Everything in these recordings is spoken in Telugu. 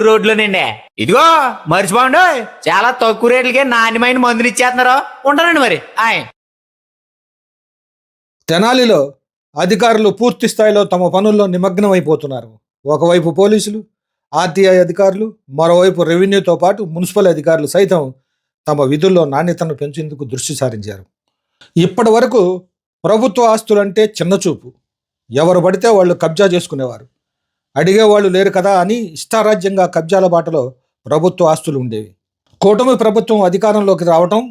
రోడ్లోనండి ఇదిగో మర్చిపోండి. చాలా తక్కువ రేట్లకే నాణ్యమైన మందులు ఇచ్చేస్తున్నారు. ఉంటానండి మరి. ఆయ్. తెనాలిలో అధికారులు పూర్తి స్థాయిలో తమ పనుల్లో నిమగ్నం అయిపోతున్నారు ఒకవైపు పోలీసులు ఆర్టీఐ అధికారులు మరోవైపు రెవెన్యూతో పాటు మున్సిపల్ అధికారులు సైతం తమ విధుల్లో నాణ్యతను పెంచేందుకు దృష్టి సారించారు. ఇప్పటి వరకు ప్రభుత్వ ఆస్తులంటే చిన్నచూపు. ఎవరు పడితే వాళ్ళు కబ్జా చేసుకునేవారు. అడిగేవాళ్ళు లేరు కదా అని ఇష్టారాజ్యంగా కబ్జాల బాటలో ప్రభుత్వ ఆస్తులు ఉండేవి. కూటమి ప్రభుత్వం అధికారంలోకి రావటం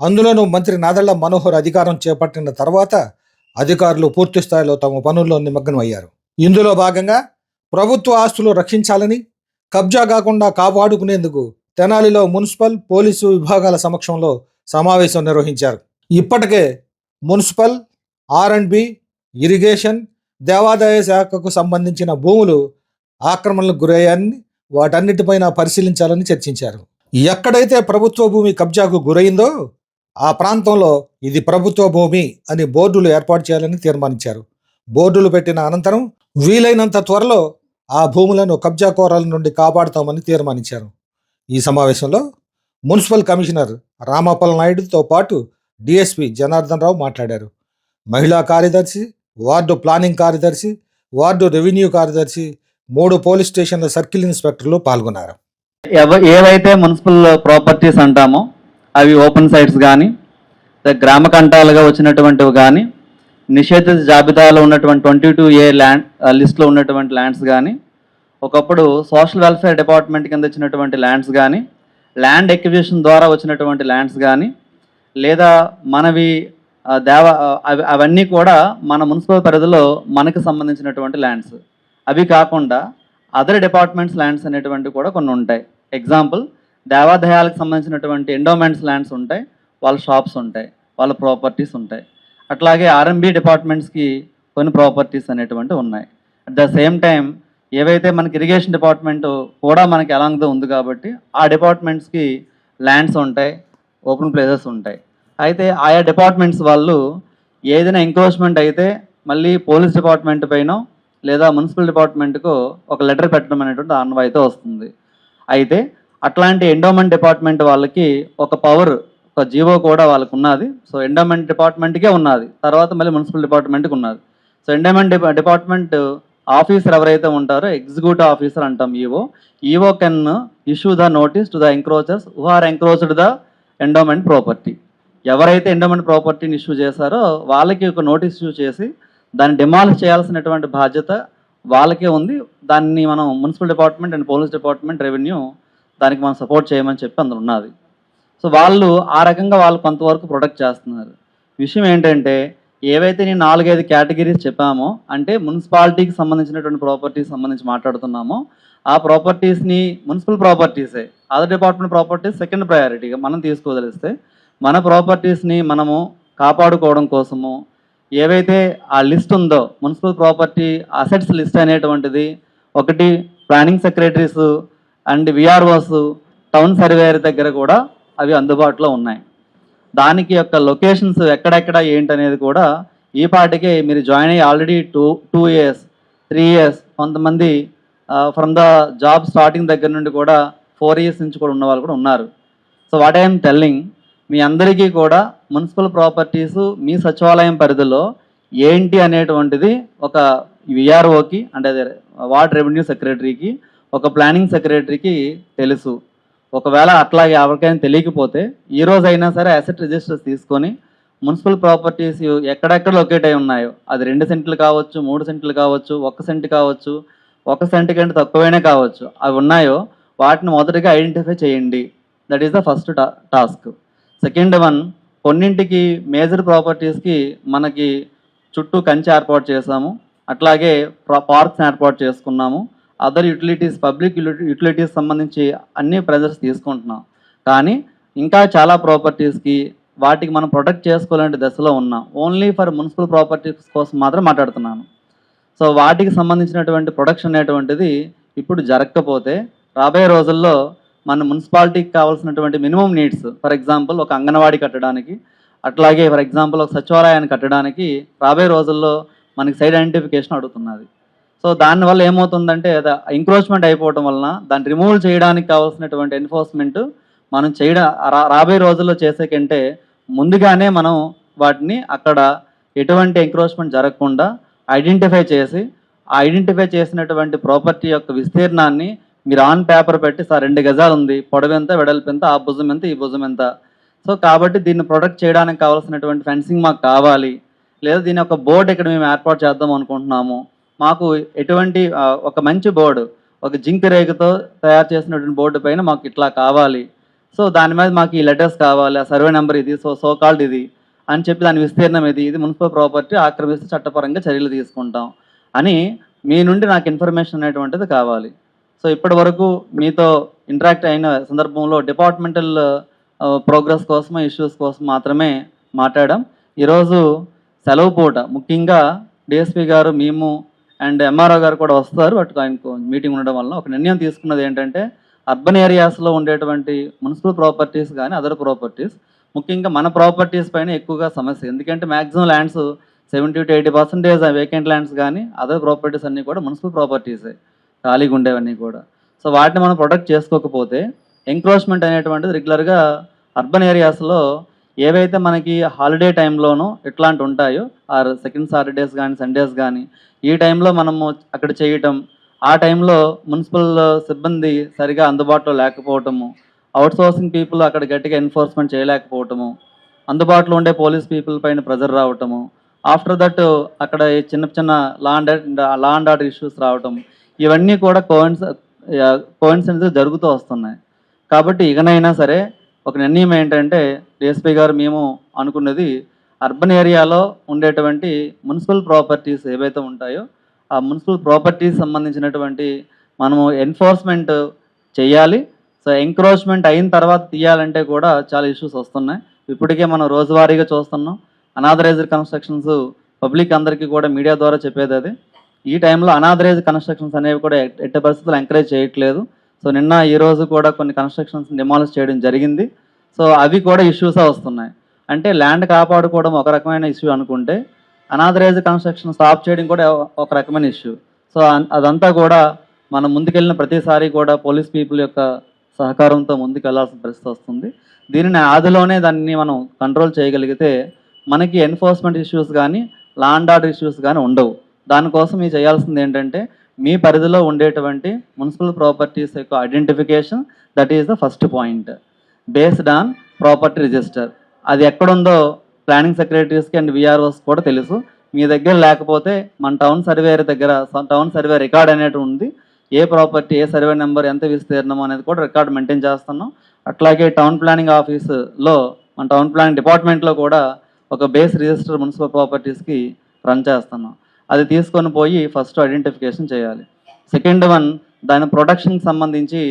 అందులోనూ మంత్రి నాదళ్ళ మనోహర్ అధికారం చేపట్టిన తర్వాత అధికారులు పూర్తి స్థాయిలో తమ పనుల్లో నిమగ్నం అయ్యారు ఇందులో భాగంగా ప్రభుత్వ ఆస్తులు రక్షించాలని కబ్జా కాకుండా కాపాడుకునేందుకు తెనాలిలో మున్సిపల్ పోలీసు విభాగాల సమక్షంలో సమావేశం నిర్వహించారు. ఇప్పటికే municipal R and B irrigation దేవాదాయ శాఖకు సంబంధించిన భూములు ఆక్రమణలకు గురయ్యాయని వాటన్నిటిపైన పరిశీలించాలని చర్చించారు. ఎక్కడైతే ప్రభుత్వ భూమి కబ్జాకు గురైందో ఆ ప్రాంతంలో ఇది ప్రభుత్వ భూమి అని బోర్డులు ఏర్పాటు చేయాలని తీర్మానించారు. బోర్డులు పెట్టిన అనంతరం వీలైనంత త్వరలో ఆ భూములను కబ్జాకోరాల నుండి కాపాడుతామని తీర్మానించారు. ఈ సమావేశంలో మున్సిపల్ కమిషనర్ రామాపల్ నాయుడుతో పాటు డిఎస్పి జనార్దన్ రావు మాట్లాడారు. మహిళా కార్యదర్శి వార్డు ప్లానింగ్ కార్యదర్శి వార్డు రెవెన్యూ కార్యదర్శి మూడు పోలీస్ స్టేషన్ల సర్కిల్ ఇన్స్పెక్టర్లు పాల్గొన్నారు. ఎవ ఏవైతే మున్సిపల్ ప్రాపర్టీస్ అంటామో అవి ఓపెన్ సైట్స్ కానీ గ్రామ కంటాలుగా వచ్చినటువంటివి కానీ నిషేధిత జాబితాలో ఉన్నటువంటి ట్వంటీ టూ ఏ ల్యాండ్ లిస్ట్లో ఉన్నటువంటి ల్యాండ్స్ కానీ ఒకప్పుడు సోషల్ వెల్ఫేర్ డిపార్ట్మెంట్ కింద వచ్చినటువంటి ల్యాండ్స్ కానీ ల్యాండ్ ఎక్విజిషన్ ద్వారా వచ్చినటువంటి ల్యాండ్స్ కానీ లేదా మనవి దేవ అవన్నీ కూడా మన మున్సిపల్ పరిధిలో మనకు సంబంధించినటువంటి ల్యాండ్స్. అవి కాకుండా అదర్ డిపార్ట్మెంట్స్ ల్యాండ్స్ అనేటువంటివి కూడా కొన్ని ఉంటాయి. ఎగ్జాంపుల్ దేవాదాయాలకు సంబంధించినటువంటి ఎండోమెంట్స్ ల్యాండ్స్ ఉంటాయి. వాళ్ళ షాప్స్ ఉంటాయి. వాళ్ళ ప్రాపర్టీస్ ఉంటాయి. అట్లాగే ఆర్ఎంబి డిపార్ట్మెంట్స్కి కొన్ని ప్రాపర్టీస్ అనేటువంటివి ఉన్నాయి. అట్ ద సేమ్ టైం ఏవైతే మనకి ఇరిగేషన్ డిపార్ట్మెంట్ కూడా మనకి అలాంగ్తో ఉంది కాబట్టి ఆ డిపార్ట్మెంట్స్కి ల్యాండ్స్ ఉంటాయి ఓపెన్ ప్లేసెస్ ఉంటాయి. అయితే ఆయా డిపార్ట్మెంట్స్ వాళ్ళు ఏదైనా ఎంక్రోచ్మెంట్ అయితే మళ్ళీ పోలీస్ డిపార్ట్మెంట్ పైన లేదా మున్సిపల్ డిపార్ట్మెంట్కు ఒక లెటర్ పెట్టడం అనేటువంటి ఆనవాయితీ వస్తుంది. అయితే అట్లాంటి ఎండోమెంట్ డిపార్ట్మెంట్ వాళ్ళకి ఒక పవర్ ఒక జీవో కూడా వాళ్ళకు ఉన్నది. సో ఎండోమెంట్ డిపార్ట్మెంట్కే ఉన్నది. తర్వాత మళ్ళీ మున్సిపల్ డిపార్ట్మెంట్కి ఉన్నది. సో ఎండోమెంట్ డిపార్ట్మెంట్ ఆఫీసర్ ఎవరైతే ఉంటారో ఎగ్జిక్యూటివ్ ఆఫీసర్ అంటాం EO EO can issue the notice to the encroachers who are encroached the endowment property ఎవరైతే ఎండోమెంట్ ప్రాపర్టీని ఇష్యూ చేశారో వాళ్ళకి ఒక నోటీస్ ఇష్యూ చేసి దాన్ని డిమాలిష్ చేయాల్సినటువంటి బాధ్యత వాళ్ళకే ఉంది. దాన్ని మనం municipal department and police department revenue దానికి మనం సపోర్ట్ చేయమని చెప్పి అందులో ఉన్నది. సో వాళ్ళు ఆ రకంగా వాళ్ళు కొంతవరకు ప్రొటెక్ట్ చేస్తున్నారు. విషయం ఏంటంటే ఏవైతే నేను నాలుగైదు కేటగిరీస్ చెప్పామో అంటే మున్సిపాలిటీకి సంబంధించినటువంటి ప్రాపర్టీస్ సంబంధించి మాట్లాడుతున్నామో ఆ ప్రాపర్టీస్ని మున్సిపల్ ప్రాపర్టీసే అదర్ డిపార్ట్మెంట్ ప్రాపర్టీస్ సెకండ్ ప్రయారిటీగా మనం తీసుకోదలిస్తే మన ప్రాపర్టీస్ని మనము కాపాడుకోవడం కోసము ఏవైతే ఆ లిస్ట్ ఉందో మున్సిపల్ ప్రాపర్టీ అసెట్స్ లిస్ట్ అనేటువంటిది ఒకటి planning secretaries and VROs town surveyor దగ్గర కూడా అవి అందుబాటులో ఉన్నాయి. దానికి యొక్క లొకేషన్స్ ఎక్కడెక్కడ ఏంటనేది కూడా ఈ పాటికే మీరు జాయిన్ అయ్యి already two two years three years కొంతమంది ఫ్రమ్ ద జాబ్ స్టార్టింగ్ దగ్గర నుండి కూడా ఫోర్ ఇయర్స్ నుంచి కూడా ఉన్న వాళ్ళు కూడా ఉన్నారు. So what I'm telling me అందరికీ కూడా మున్సిపల్ ప్రాపర్టీస్ మీ సచివాలయం పరిధిలో ఏంటి అనేటువంటిది ఒక విఆర్ఓకి అంటే అదే వార్డ్ రెవెన్యూ సెక్రటరీకి ఒక ప్లానింగ్ సెక్రటరీకి తెలుసు. ఒకవేళ అట్లాగే ఎవరికైనా తెలియకపోతే ఈ రోజు అయినా సరే అసెట్ రిజిస్టర్స్ తీసుకొని మున్సిపల్ ప్రాపర్టీస్ ఎక్కడెక్కడ లొకేట్ అయి ఉన్నాయో అది రెండు సెంట్లు కావచ్చు మూడు సెంట్లు కావచ్చు ఒక సెంట్ కావచ్చు ఒక సెంట్ కంటే తక్కువైనా కావచ్చు అవి ఉన్నాయో వాటిని మొదటిగా ఐడెంటిఫై చేయండి. That is the first task second one కొన్నింటికి మేజర్ ప్రాపర్టీస్కి మనకి చుట్టూ కంచె ఏర్పాటు చేసాము అట్లాగే పార్క్స్ ఏర్పాటు చేసుకున్నాము. అదర్ యూటిలిటీస్ పబ్లిక్ యూటిలిటీస్ సంబంధించి అన్ని ప్రెజర్స్ తీసుకుంటున్నాం. కానీ ఇంకా చాలా ప్రాపర్టీస్కి వాటికి మనం ప్రొటెక్ట్ చేసుకోవాలంటే దశలో ఉన్నాం. ఓన్లీ ఫర్ మున్సిపల్ ప్రాపర్టీస్ కోసం మాత్రం మాట్లాడుతున్నాను. సో వాటికి సంబంధించినటువంటి ప్రొడక్షన్ అనేటువంటిది ఇప్పుడు జరగకపోతే రాబోయే రోజుల్లో మన మున్సిపాలిటీకి కావాల్సినటువంటి మినిమం నీడ్స్ ఫర్ ఎగ్జాంపుల్ ఒక అంగన్వాడీ కట్టడానికి అట్లాగే ఫర్ ఎగ్జాంపుల్ ఒక సచివాలయాన్ని కట్టడానికి రాబోయే రోజుల్లో మనకి సైడ్ ఐడెంటిఫికేషన్ అడుగుతున్నది. సో దానివల్ల ఏమవుతుందంటే ఎంక్రోచ్మెంట్ అయిపోవడం వలన దాన్ని రిమూవ్ చేయడానికి కావాల్సినటువంటి ఎన్ఫోర్స్మెంట్ మనం చేయడం రాబోయే రోజుల్లో చేసే కంటే ముందుగానే మనం వాటిని అక్కడ ఎటువంటి ఎంక్రోచ్మెంట్ జరగకుండా ఐడెంటిఫై చేసి ఆ ఐడెంటిఫై చేసినటువంటి ప్రాపర్టీ యొక్క విస్తీర్ణాన్ని మీరు ఆన్ పేపర్ పెట్టి సార్ రెండు గజాలు ఉంది. పొడవు ఎంత వెడల్పు ఎంత ఆ భుజం ఎంత ఈ భుజం ఎంత? సో కాబట్టి దీన్ని ప్రొటెక్ట్ చేయడానికి కావాల్సినటువంటి ఫెన్సింగ్ మాకు కావాలి. లేదా దీని ఒక బోర్డు ఇక్కడ మేము ఏర్పాటు చేద్దాం అనుకుంటున్నాము. మాకు ఎటువంటి ఒక మంచి బోర్డు ఒక జింక్ రేగుతో తయారు చేసినటువంటి బోర్డు పైన మాకు ఇట్లా కావాలి. సో దాని మీద మాకు ఈ లెటర్స్ కావాలి ఆ సర్వే నెంబర్ ఇది సో సో కాల్డ్ ఇది అని చెప్పి దాని విస్తీర్ణం ఇది ఇది మున్సిపల్ ప్రాపర్టీ ఆక్రమిస్తే చట్టపరంగా చర్యలు తీసుకుంటాం. అని మీ నుండి నాకు ఇన్ఫర్మేషన్ అనేటువంటిది కావాలి. సో ఇప్పటి వరకు మీతో ఇంటరాక్ట్ అయిన సందర్భంలో డిపార్ట్మెంటల్ ప్రోగ్రెస్ కోసం ఇష్యూస్ కోసం మాత్రమే మాట్లాడాం. ఈరోజు సెలవు పూట ముఖ్యంగా డిఎస్పీ గారు మేము అండ్ ఎంఆర్ఓ గారు కూడా వస్తారు. బట్ ఆయన మీటింగ్ ఉండడం వల్ల ఒక నిర్ణయం తీసుకున్నది ఏంటంటే అర్బన్ ఏరియాస్లో ఉండేటువంటి మున్సిపల్ ప్రాపర్టీస్ కానీ అదర్ ప్రాపర్టీస్ ముఖ్యంగా మన ప్రాపర్టీస్ పైన ఎక్కువగా సమస్య. ఎందుకంటే maximum lands seventy to eighty percentage vacant lands కానీ అదర్ ప్రాపర్టీస్ అన్నీ కూడా మున్సిపల్ ప్రాపర్టీసే. ఖాళీగా ఉండేవన్నీ కూడా. సో వాటిని మనం ప్రొటెక్ట్ చేసుకోకపోతే ఎంక్రోచ్మెంట్ అనేటువంటిది రెగ్యులర్గా అర్బన్ ఏరియాస్లో ఏవైతే మనకి హాలిడే టైంలోనూ ఇట్లాంటి ఉంటాయో ఆర్ సెకండ్ సాటర్డేస్ కానీ సండేస్ కానీ ఈ టైంలో మనము అక్కడ చేయటం ఆ టైంలో మున్సిపల్ సిబ్బంది సరిగా అందుబాటులో లేకపోవటము అవుట్ సోర్సింగ్ పీపుల్ అక్కడ గట్టిగా ఎన్ఫోర్స్మెంట్ చేయలేకపోవటము అందుబాటులో ఉండే పోలీస్ పీపుల్ పైన ప్రెజర్ రావటము ఆఫ్టర్ దట్ అక్కడ ఈ చిన్న చిన్న law and law and order issues రావటం ఇవన్నీ కూడా కోయిన్స్ కోయిన్సిడెన్స్ జరుగుతూ వస్తున్నాయి. కాబట్టి ఇకనైనా సరే ఒక నిర్ణయం ఏంటంటే డిఎస్పీ గారు మేము అనుకున్నది అర్బన్ ఏరియాలో ఉండేటువంటి మున్సిపల్ ప్రాపర్టీస్ ఏవైతే ఉంటాయో ఆ మున్సిపల్ ప్రాపర్టీస్ సంబంధించినటువంటి మనము ఎన్ఫోర్స్మెంట్ చేయాలి. సో ఎంక్రోచ్మెంట్ అయిన తర్వాత తీయాలంటే కూడా చాలా ఇష్యూస్ వస్తున్నాయి. ఇప్పటికే మనం రోజువారీగా చూస్తున్నాం. అనాథరైజ్డ్ కన్స్ట్రక్షన్స్ పబ్లిక్ అందరికీ కూడా మీడియా ద్వారా చెప్పేది అది. ఈ టైంలో అనాథరైజ్ కన్స్ట్రక్షన్స్ అనేవి కూడా ఎట్టి పరిస్థితులు ఎంకరేజ్ చేయట్లేదు. సో నిన్న ఈ రోజు కూడా కొన్ని కన్స్ట్రక్షన్స్ డిమాలిష్ చేయడం జరిగింది. సో అవి కూడా ఇష్యూసే వస్తున్నాయి. అంటే ల్యాండ్ కాపాడుకోవడం ఒక రకమైన ఇష్యూ అనుకుంటే అనాథరైజ్ కన్స్ట్రక్షన్ స్టాప్ చేయడం కూడా ఒక రకమైన ఇష్యూ సో అదంతా కూడా మనం ముందుకెళ్ళిన ప్రతిసారి కూడా పోలీస్ పీపుల్ యొక్క సహకారంతో ముందుకు వెళ్ళాల్సిన పరిస్థితి వస్తుంది. దీనిని ఆదిలోనే దాన్ని మనం కంట్రోల్ చేయగలిగితే మనకి ఎన్ఫోర్స్మెంట్ ఇష్యూస్ కానీ ల్యాండ్ ఆర్డర్ ఇష్యూస్ కానీ ఉండవు. దానికోసం మీరు చేయాల్సింది ఏంటంటే మీ పరిధిలో ఉండేటువంటి మున్సిపల్ ప్రాపర్టీస్ యొక్క identification that is the first point based on property register అది ఎక్కడుందో ప్లానింగ్ సెక్రటరీస్కి అండ్ విఆర్ఓస్ కూడా తెలుసు. మీ దగ్గర లేకపోతే మన టౌన్ సర్వేయర్ దగ్గర టౌన్ సర్వే రికార్డ్ అనేది ఉంది. ఏ ప్రాపర్టీ ఏ సర్వే నెంబర్ ఎంత విస్తీర్ణం అనేది కూడా రికార్డ్ మెయింటైన్ చేస్తున్నాం. అట్లాగే టౌన్ ప్లానింగ్ ఆఫీసులో మన టౌన్ ప్లానింగ్ డిపార్ట్మెంట్లో కూడా ఒక బేస్ రిజిస్టర్ మున్సిపల్ ప్రాపర్టీస్కి రన్ చేస్తున్నాం. అది తీసుకొని పోయి ఫస్ట్ ఐడెంటిఫికేషన్ చేయాలి. సెకండ్ వన్ దాని ప్రొడక్షన్కి సంబంధించి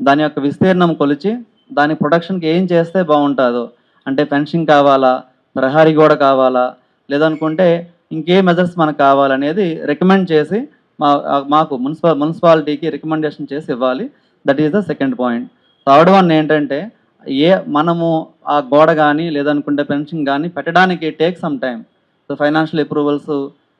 దాని యొక్క విస్తీర్ణం కొలిచి దాని ప్రొడక్షన్కి ఏం చేస్తే బాగుంటుందో అంటే ఫెన్షింగ్ కావాలా ప్రహారీ గోడ కావాలా లేదనుకుంటే ఇంకే మెజర్స్ మనకు కావాలనేది రికమెండ్ చేసి మా మాకు మున్సిపల్ మున్సిపాలిటీకి రికమెండేషన్ చేసి ఇవ్వాలి. That is the second point third one ఏంటంటే ఏ మనము ఆ గోడ కానీ లేదనుకుంటే పెన్షన్ కానీ పెట్టడానికి take some time so financial approvals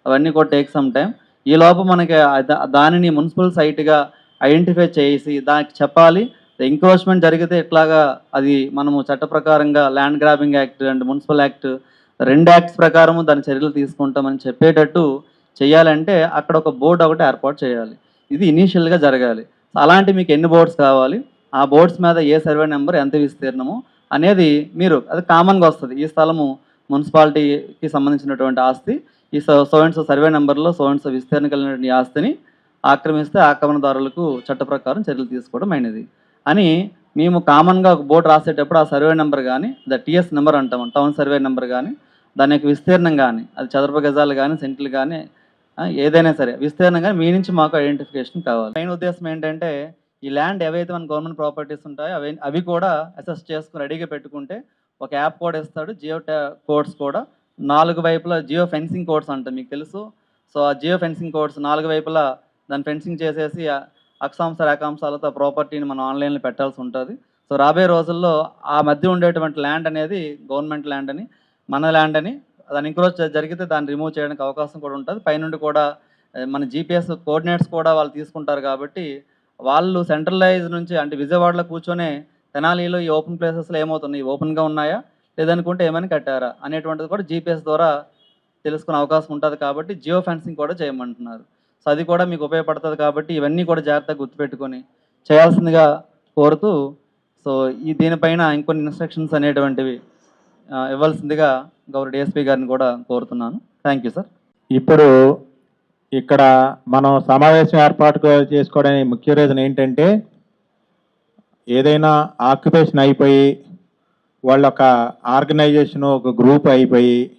అవన్నీ కూడా టేక్ సమ్ టైం ఈ లోపు మనకి దా- దానిని మున్సిపల్ సైట్గా ఐడెంటిఫై చేసి దానికి చెప్పాలి. ఎంక్రోచ్మెంట్ జరిగితే ఇట్లాగా అది మనము చట్ట ప్రకారంగా land grabbing act and municipal act రెండు యాక్ట్స్ ప్రకారము దాని చర్యలు తీసుకుంటామని చెప్పేటట్టు చేయాలంటే అక్కడ ఒక బోర్డు ఒకటి ఏర్పాటు చేయాలి. ఇది ఇనీషియల్గా జరగాలి. అలాంటి మీకు ఎన్ని బోర్డ్స్ కావాలి? ఆ బోర్డ్స్ మీద ఏ సర్వే నెంబర్ ఎంత విస్తీర్ణము అనేది మీరు అది కామన్గా వస్తుంది. ఈ స్థలము మున్సిపాలిటీకి సంబంధించినటువంటి ఆస్తి. ఈ సోయన్స్ సర్వే నెంబర్లో సోయన్స్ విస్తీర్ణ కలిగినటువంటి ఆస్తిని ఆక్రమిస్తే ఆక్రమణదారులకు చట్ట ప్రకారం చర్యలు తీసుకోవడం అయినది. అని మేము కామన్గా ఒక బోర్డు రాసేటప్పుడు ఆ సర్వే నెంబర్ కానీ ద టీఎస్ నెంబర్ అంటాం టౌన్ సర్వే నెంబర్ కానీ దాని యొక్క విస్తీర్ణం కానీ అది చదరపు గజాలు కానీ సెంట్లు కానీ ఏదైనా సరే విస్తీర్ణంగా మీ నుంచి మాకు ఐడెంటిఫికేషన్ కావాలి. మెయిన్ ఉద్దేశం ఏంటంటే ఈ ల్యాండ్ ఏవైతే మన గవర్నమెంట్ ప్రాపర్టీస్ ఉంటాయో అవి అవి కూడా అసెస్ చేసుకుని రెడీగా పెట్టుకుంటే ఒక యాప్ కూడా ఇస్తాడు జియో కోడ్స్ కూడా నాలుగు వైపులా జియో ఫెన్సింగ్ కోడ్స్ అంట మీకు తెలుసు. సో ఆ జియో ఫెన్సింగ్ కోడ్స్ నాలుగు వైపులా దాన్ని ఫెన్సింగ్ చేసేసి అక్షాంశ రేఖాంశాలతో ప్రాపర్టీని మనం ఆన్లైన్లో పెట్టాల్సి ఉంటుంది. సో రాబోయే రోజుల్లో ఆ మధ్య ఉండేటువంటి ల్యాండ్ అనేది గవర్నమెంట్ ల్యాండ్ అని మన ల్యాండ్ అని దాని ఇంక్రోచ్ జరిగితే దాన్ని రిమూవ్ చేయడానికి అవకాశం కూడా ఉంటుంది. పైనుండి కూడా మన జీపీఎస్ కోఆర్డినేట్స్ కూడా వాళ్ళు తీసుకుంటారు కాబట్టి వాళ్ళు సెంట్రలైజ్ నుంచి అంటే విజయవాడలో కూర్చొని తెనాలిలో ఈ ఓపెన్ ప్లేసెస్లో ఏమవుతున్నాయి? ఓపెన్గా ఉన్నాయా? లేదనుకుంటే ఏమైనా కట్టారా? అనేటువంటిది కూడా జీపీఎస్ ద్వారా తెలుసుకునే అవకాశం ఉంటుంది కాబట్టి జియో ఫెన్సింగ్ కూడా చేయమంటున్నారు. సో అది కూడా మీకు ఉపయోగపడుతుంది కాబట్టి ఇవన్నీ కూడా జాగ్రత్తగా గుర్తుపెట్టుకొని చేయాల్సిందిగా కోరుతూ సో ఈ దీనిపైన ఇంకొన్ని ఇన్స్ట్రక్షన్స్ అనేటువంటివి ఇవ్వాల్సిందిగా గౌరవ డిఎస్పీ గారిని కూడా కోరుతున్నాను. థ్యాంక్ యూ సార్ ఇప్పుడు ఇక్కడ మనం సమావేశం ఏర్పాటు చేసుకోవడానికి ముఖ్య రీజన్ ఏంటంటే ఏదైనా ఆక్యుపేషన్ అయిపోయి వాళ్ళ ఒక ఆర్గనైజేషన్ ఒక గ్రూప్ అయిపోయి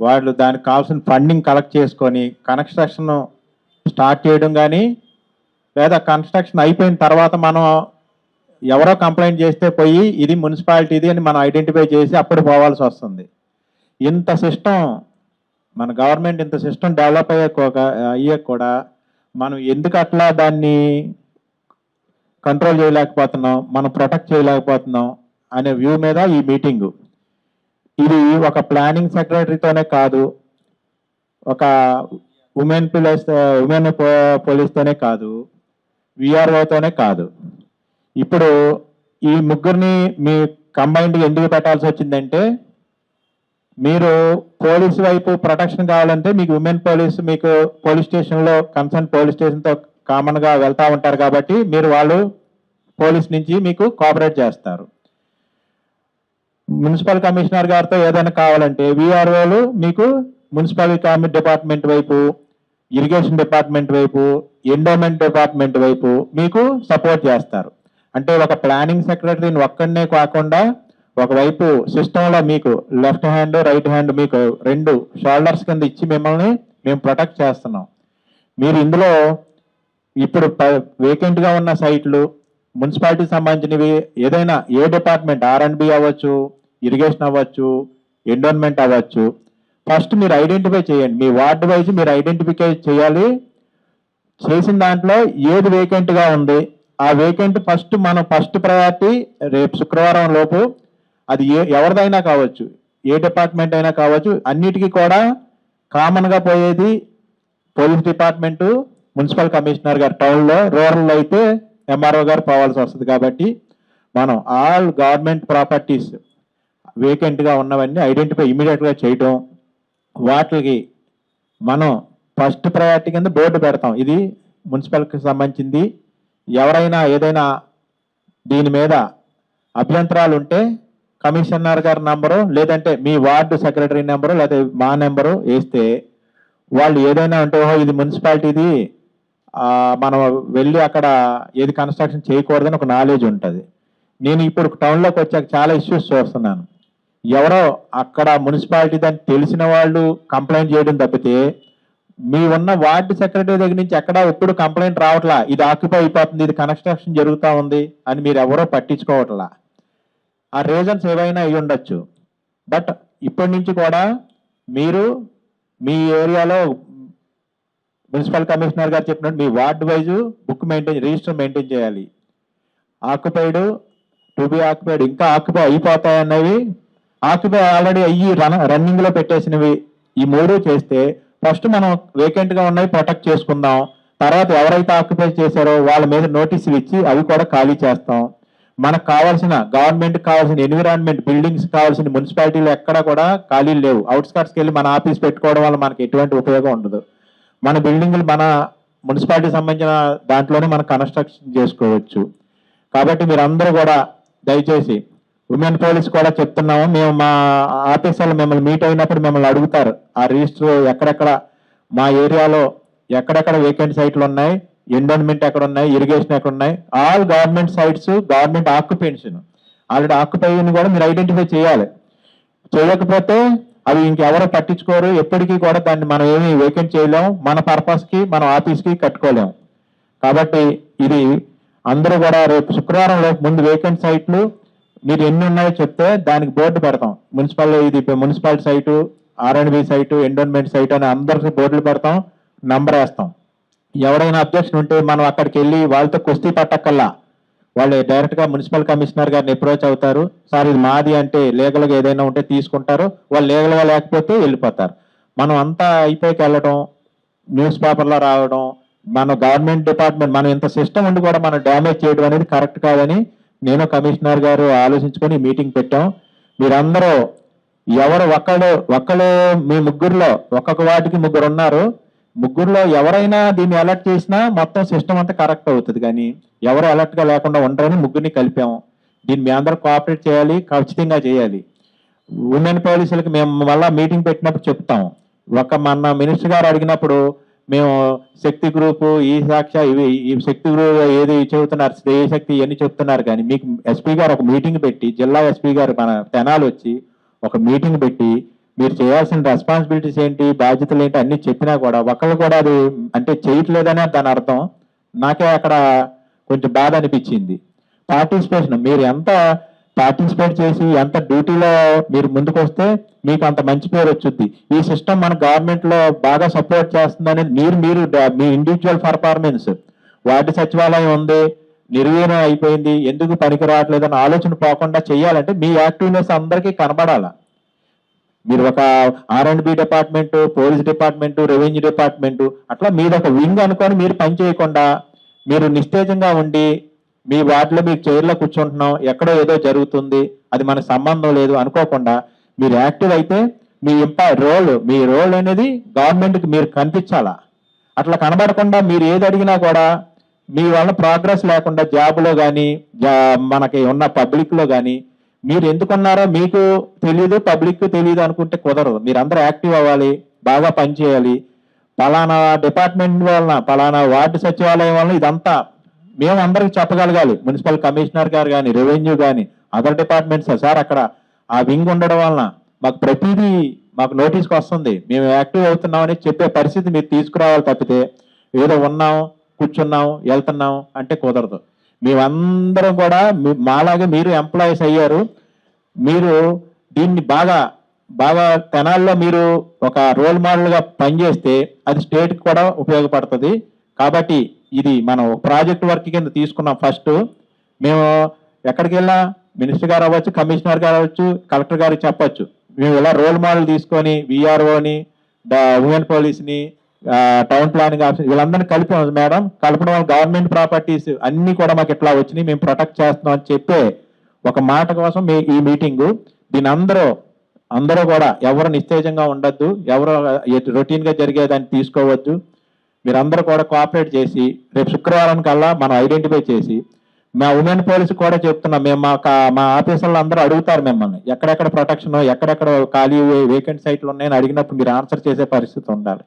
వాళ్ళు దానికి కావాల్సిన ఫండింగ్ కలెక్ట్ చేసుకొని కన్స్ట్రక్షన్ స్టార్ట్ చేయడం కానీ లేదా కన్స్ట్రక్షన్ అయిపోయిన తర్వాత మనం ఎవరో కంప్లైంట్ చేస్తే పోయి ఇది మున్సిపాలిటీది అని మనం ఐడెంటిఫై చేసి అప్పుడు పోవాల్సి వస్తుంది. ఇంత సిస్టమ్ మన గవర్నమెంట్ ఇంత సిస్టమ్ డెవలప్ అయ్యే అయ్యే కూడా మనం ఎందుకు అట్లా దాన్ని కంట్రోల్ చేయలేకపోతున్నాం మనం ప్రొటెక్ట్ చేయలేకపోతున్నాం అనే వ్యూ మీద ఈ మీటింగు. ఇది ఒక ప్లానింగ్ సెక్రటరీతోనే కాదు ఒక ఉమెన్ పిల్లస్ ఉమెన్ పోలీస్తోనే కాదు విఆర్ఓతోనే కాదు. ఇప్పుడు ఈ ముగ్గురిని మీ కంబైన్డ్ ఎందుకు పెట్టాల్సి వచ్చిందంటే మీరు పోలీసు వైపు ప్రొటెక్షన్ కావాలంటే మీకు ఉమెన్ పోలీస్ మీకు పోలీస్ స్టేషన్లో కన్సర్న్ పోలీస్ స్టేషన్తో కామన్గా వెళ్తూ ఉంటారు కాబట్టి మీరు వాళ్ళు పోలీస్ నుంచి మీకు కోఆపరేట్ చేస్తారు. మున్సిపల్ కమిషనర్ గారితో ఏదైనా కావాలంటే విఆర్ఓలు మీకు మున్సిపల్ డిపార్ట్మెంట్ వైపు ఇరిగేషన్ డిపార్ట్మెంట్ వైపు ఎండోమెంట్ డిపార్ట్మెంట్ వైపు మీకు సపోర్ట్ చేస్తారు. అంటే ఒక ప్లానింగ్ సెక్రటరీని ఒక్కడనే కాకుండా ఒకవైపు సిస్టంలో మీకు లెఫ్ట్ హ్యాండ్ రైట్ హ్యాండ్ మీకు రెండు షోల్డర్స్ కింద ఇచ్చి మిమ్మల్ని మేము ప్రొటెక్ట్ చేస్తున్నాం. మీరు ఇందులో ఇప్పుడు వేకెంట్గా ఉన్న సైట్లు మున్సిపాలిటీకి సంబంధించినవి ఏదైనా ఏ డిపార్ట్మెంట్ ఆర్ అండ్ బి అవ్వచ్చు ఇరిగేషన్ అవ్వచ్చు ఎండోన్మెంట్ అవ్వచ్చు. ఫస్ట్ మీరు ఐడెంటిఫై చేయండి. మీ వార్డు వైజ్ మీరు ఐడెంటిఫై చేయాలి. చేసిన దాంట్లో ఏది వేకెంట్గా ఉంది? ఆ వేకెంట్ ఫస్ట్ మనం ఫస్ట్ ప్రయారిటీ రేపు శుక్రవారం లోపు అది ఏ ఎవరిదైనా కావచ్చు. ఏ డిపార్ట్మెంట్ అయినా కావచ్చు. అన్నిటికీ కూడా కామన్గా పోయేది పోలీస్ డిపార్ట్మెంటు మున్సిపల్ కమిషనర్ గారు టౌన్లో రూరల్లో రూరల్ అయితే ఎంఆర్ఓ గారు పోవాల్సి వస్తుంది కాబట్టి మనం ఆల్ గవర్నమెంట్ ప్రాపర్టీస్ వేకెంట్గా ఉన్నవన్నీ ఐడెంటిఫై ఇమీడియట్గా చేయటం. వాటికి మనం ఫస్ట్ ప్రయారిటీ కింద బోర్డు పెడతాం. ఇది మున్సిపల్కి సంబంధించింది. ఎవరైనా ఏదైనా దీని మీద అభ్యంతరాలు ఉంటే కమిషనర్ గారి నెంబరు లేదంటే మీ వార్డు సెక్రటరీ నెంబరు లేదా మా నెంబరు వేస్తే వాళ్ళు ఏదైనా అంటే ఓహో ఇది మున్సిపాలిటీది మనం వెళ్ళి అక్కడ ఏది కన్స్ట్రక్షన్ చేయకూడదని ఒక నాలెడ్జ్ ఉంటుంది. నేను ఇప్పుడు టౌన్లోకి వచ్చాక చాలా ఇష్యూస్ చూస్తున్నాను. ఎవరో అక్కడ మున్సిపాలిటీ దాన్ని తెలిసిన వాళ్ళు కంప్లైంట్ చేయడం తప్పితే మీ ఉన్న వార్డు సెక్రటరీ దగ్గర నుంచి ఎక్కడ ఎప్పుడు కంప్లైంట్ రావట్లా? ఇది ఆక్యుపై అయిపోతుంది ఇది కన్స్ట్రక్షన్ జరుగుతూ ఉంది అని మీరు ఎవరో పట్టించుకోవట్లా? ఆ రీజన్స్ ఏవైనా అయి ఉండొచ్చు. బట్ ఇప్పటి నుంచి కూడా మీరు మీ ఏరియాలో మున్సిపల్ కమిషనర్ గారు చెప్పినట్టు మీ ward wise book maintain register maintain చేయాలి. ఆక్యుపైడ్ టు బి ఆక్యుపైడ్ ఇంకా ఆక్యుపై అయిపోతాయన్నవి ఆక్యుపై ఆల్రెడీ అయ్యి రన్ రన్నింగ్లో పెట్టేసినవి ఈ మూడు చేస్తే ఫస్ట్ మనం వేకెంట్గా ఉన్నవి ప్రొటెక్ట్ చేసుకుందాం. తర్వాత ఎవరైతే ఆక్యుపై చేశారో వాళ్ళ మీద నోటీసులు ఇచ్చి అవి కూడా ఖాళీ చేస్తాం. మనకు కావాల్సిన గవర్నమెంట్ కావాల్సిన ఎన్విరాన్మెంట్ బిల్డింగ్స్ కావాల్సిన మున్సిపాలిటీలు ఎక్కడ కూడా ఖాళీలు లేవు. అవుట్స్కట్స్కి వెళ్ళి మన ఆఫీస్ పెట్టుకోవడం వల్ల మనకి ఎటువంటి ఉపయోగం ఉండదు. మన బిల్డింగ్లు మన మున్సిపాలిటీ సంబంధించిన దాంట్లోనే మనం కన్స్ట్రక్షన్ చేసుకోవచ్చు. కాబట్టి మీరు కూడా దయచేసి ఉమెన్ పోలీస్ కూడా చెప్తున్నాము. మేము మా ఆఫీసర్లు మిమ్మల్ని మీట్ అయినప్పుడు మిమ్మల్ని అడుగుతారు. ఆ రిజిస్టర్ ఎక్కడెక్కడ మా ఏరియాలో ఎక్కడెక్కడ వేకెంట్ సైట్లు ఉన్నాయి ఎండోన్మెంట్ ఎక్కడ ఉన్నాయి ఇరిగేషన్ ఎక్కడ ఉన్నాయి all government sites government occupation. Already ఆక్యుపైని కూడా మీరు ఐడెంటిఫై చేయాలి. చేయకపోతే అవి ఇంకెవరు పట్టించుకోరు. ఎప్పటికీ కూడా దాన్ని మనం ఏమి వేకెంట్ చేయలేము. మన పర్పస్కి మన ఆఫీస్కి కట్టుకోలేము. కాబట్టి ఇది అందరూ కూడా రేపు శుక్రవారం లోపు ముందు వేకెంట్ సైట్లు మీరు ఎన్ని ఉన్నాయో చెప్తే దానికి బోర్డు పెడతాం. మున్సిపల్ ఇది municipal site R and B site endowment site అని అందరికి బోర్డులు పెడతాం నంబర్ వేస్తాం. ఎవరైనా అబ్జెక్షన్ ఉంటే మనం అక్కడికి వెళ్ళి వాళ్ళతో కుస్తీ పట్టక్కల్లా వాళ్ళు డైరెక్ట్గా మున్సిపల్ కమిషనర్ గారిని అప్రోచ్ అవుతారు. సార్ ఇది మాది అంటే లీగల్గా ఏదైనా ఉంటే తీసుకుంటారు. వాళ్ళు లీగల్గా లేకపోతే వెళ్ళిపోతారు. మనం అంతా అయిపోయికి వెళ్ళడం న్యూస్ పేపర్లో రావడం మన గవర్నమెంట్ డిపార్ట్మెంట్ మనం ఇంత సిస్టమ్ ఉండి కూడా మనం డ్యామేజ్ చేయడం అనేది కరెక్ట్ కాదని నేను కమిషనర్ గారు ఆలోచించుకొని మీటింగ్ పెట్టాం. మీరందరూ ఎవరు ఒక్కడు ఒక్కడు మీ ముగ్గురులో ఒక్కొక్క వాటికి ముగ్గురు ఉన్నారు. ముగ్గురులో ఎవరైనా దీన్ని అలర్ట్ చేసినా మొత్తం సిస్టమ్ అంతా కరెక్ట్ అవుతుంది కానీ ఎవరు అలర్ట్గా లేకుండా ఉండరని ముగ్గురిని కలిపాము. దీన్ని మీ అందరూ కోఆపరేట్ చేయాలి ఖచ్చితంగా చేయాలి. ఉమెన్ పోలీసులకి మేము మళ్ళీ మీటింగ్ పెట్టినప్పుడు చెప్తాం ఒక మన మినిస్టర్ గారు అడిగినప్పుడు మేము శక్తి గ్రూప్ ఈ సాక్ష ఇవి ఈ శక్తి గ్రూప్ ఏది చెబుతున్నారు స్త్రీ శక్తి ఇవన్నీ చెప్తున్నారు కానీ మీకు ఎస్పీ గారు ఒక మీటింగ్ పెట్టి జిల్లా ఎస్పీ గారు మన తెనాలు వచ్చి ఒక మీటింగ్ పెట్టి మీరు చేయాల్సిన రెస్పాన్సిబిలిటీస్ ఏంటి బాధ్యతలు ఏంటి అన్ని చెప్పినా కూడా ఒకళ్ళు కూడా అది అంటే చేయట్లేదనే దాని అర్థం నాకే అక్కడ కొంచెం బాధ అనిపించింది. పార్టిసిపేషన్ మీరు ఎంత పార్టిసిపేట్ చేసి ఎంత డ్యూటీలో మీరు ముందుకు వస్తే మీకు అంత మంచి పేరు వచ్చుద్ది. ఈ సిస్టమ్ మన గవర్నమెంట్లో బాగా సపోర్ట్ చేస్తుందని మీరు మీరు మీ ఇండివిజువల్ పర్ఫార్మెన్స్ వార్డు సచివాలయం ఉంది నిర్వీర్యం అయిపోయింది ఎందుకు పనికి రావట్లేదని ఆలోచన పోకుండా చేయాలంటే మీ యాక్టివ్నెస్ అందరికీ కనబడాల. మీరు ఒక R and B department police department revenue department అట్లా మీరు ఒక వింగ్ అనుకొని మీరు పని చేయకుండా మీరు నిస్తేజంగా ఉండి మీ వార్డులో మీ చైర్లో కూర్చుంటున్నాం ఎక్కడో ఏదో జరుగుతుంది అది మన సంబంధం లేదు అనుకోకుండా మీరు యాక్టివ్ అయితే మీ ఇంపా రోల్ మీ రోల్ అనేది గవర్నమెంట్కి మీరు కనిపించాలా? అట్లా కనబడకుండా మీరు ఏది అడిగినా కూడా మీ వల్ల ప్రోగ్రెస్ లేకుండా జాబ్లో కానీ మనకి ఉన్న పబ్లిక్లో కానీ మీరు ఎందుకున్నారో మీకు తెలియదు పబ్లిక్ తెలియదు అనుకుంటే కుదరదు. మీరు అందరూ యాక్టివ్ అవ్వాలి బాగా పనిచేయాలి. పలానా డిపార్ట్మెంట్ వలన పలానా వార్డు సచివాలయం వలన ఇదంతా మేము అందరికి చెప్పగలగాలి. మున్సిపల్ కమిషనర్ గారు కానీ రెవెన్యూ కానీ అదర్ డిపార్ట్మెంట్స్ సార్ అక్కడ ఆ వింగ్ ఉండడం వలన మాకు ప్రతిదీ మాకు నోటీస్కి వస్తుంది. మేము యాక్టివ్ అవుతున్నామని చెప్పే పరిస్థితి మీరు తీసుకురావాలి తప్పితే ఏదో ఉన్నాం కూర్చున్నాం వెళ్తున్నాం అంటే కుదరదు. మేమందరం కూడా మాలాగే మీరు ఎంప్లాయీస్ అయ్యారు. మీరు దీన్ని బాగా బాగా తెనాల్లో మీరు ఒక రోల్ మోడల్గా పనిచేస్తే అది స్టేట్కి కూడా ఉపయోగపడుతుంది. కాబట్టి ఇది మనం ప్రాజెక్ట్ వర్క్ కింద తీసుకున్నాం ఫస్ట్. మేము ఎక్కడికి వెళ్ళినా మినిస్టర్ గారు అవ్వచ్చు కమిషనర్ గారు అవ్వచ్చు కలెక్టర్ గారికి చెప్పచ్చు. మేము ఇలా రోల్ మోడల్ తీసుకొని విఆర్ఓని ఉమెన్ పోలీస్ని టౌన్ ప్లానింగ్ ఆఫీస్ వీళ్ళందరినీ కలిపాం మేడం. కలపడం వల్ల గవర్నమెంట్ ప్రాపర్టీస్ అన్నీ కూడా మాకు ఇట్లా వచ్చినాయి. మేము ప్రొటెక్ట్ చేస్తున్నాం అని చెప్పే ఒక మాట కోసం మీ ఈ మీటింగు. దీని అందరూ అందరూ కూడా ఎవరు నిస్తేజంగా ఉండొద్దు ఎవరు రొటీన్గా జరిగేదాన్ని తీసుకోవద్దు. మీరందరూ కూడా కోఆపరేట్ చేసి రేపు శుక్రవారం కల్లా మనం ఐడెంటిఫై చేసి మా ఉమెన్ పోలీస్ కూడా చెప్తున్నాం మేము మా మా ఆఫీసర్లు అందరూ అడుగుతారు మిమ్మల్ని ఎక్కడెక్కడ ప్రొటెక్షన్ ఎక్కడెక్కడ ఖాళీ వేకెంట్ సైట్లు ఉన్నాయని అడిగినప్పుడు మీరు ఆన్సర్ చేసే పరిస్థితి ఉండాలి.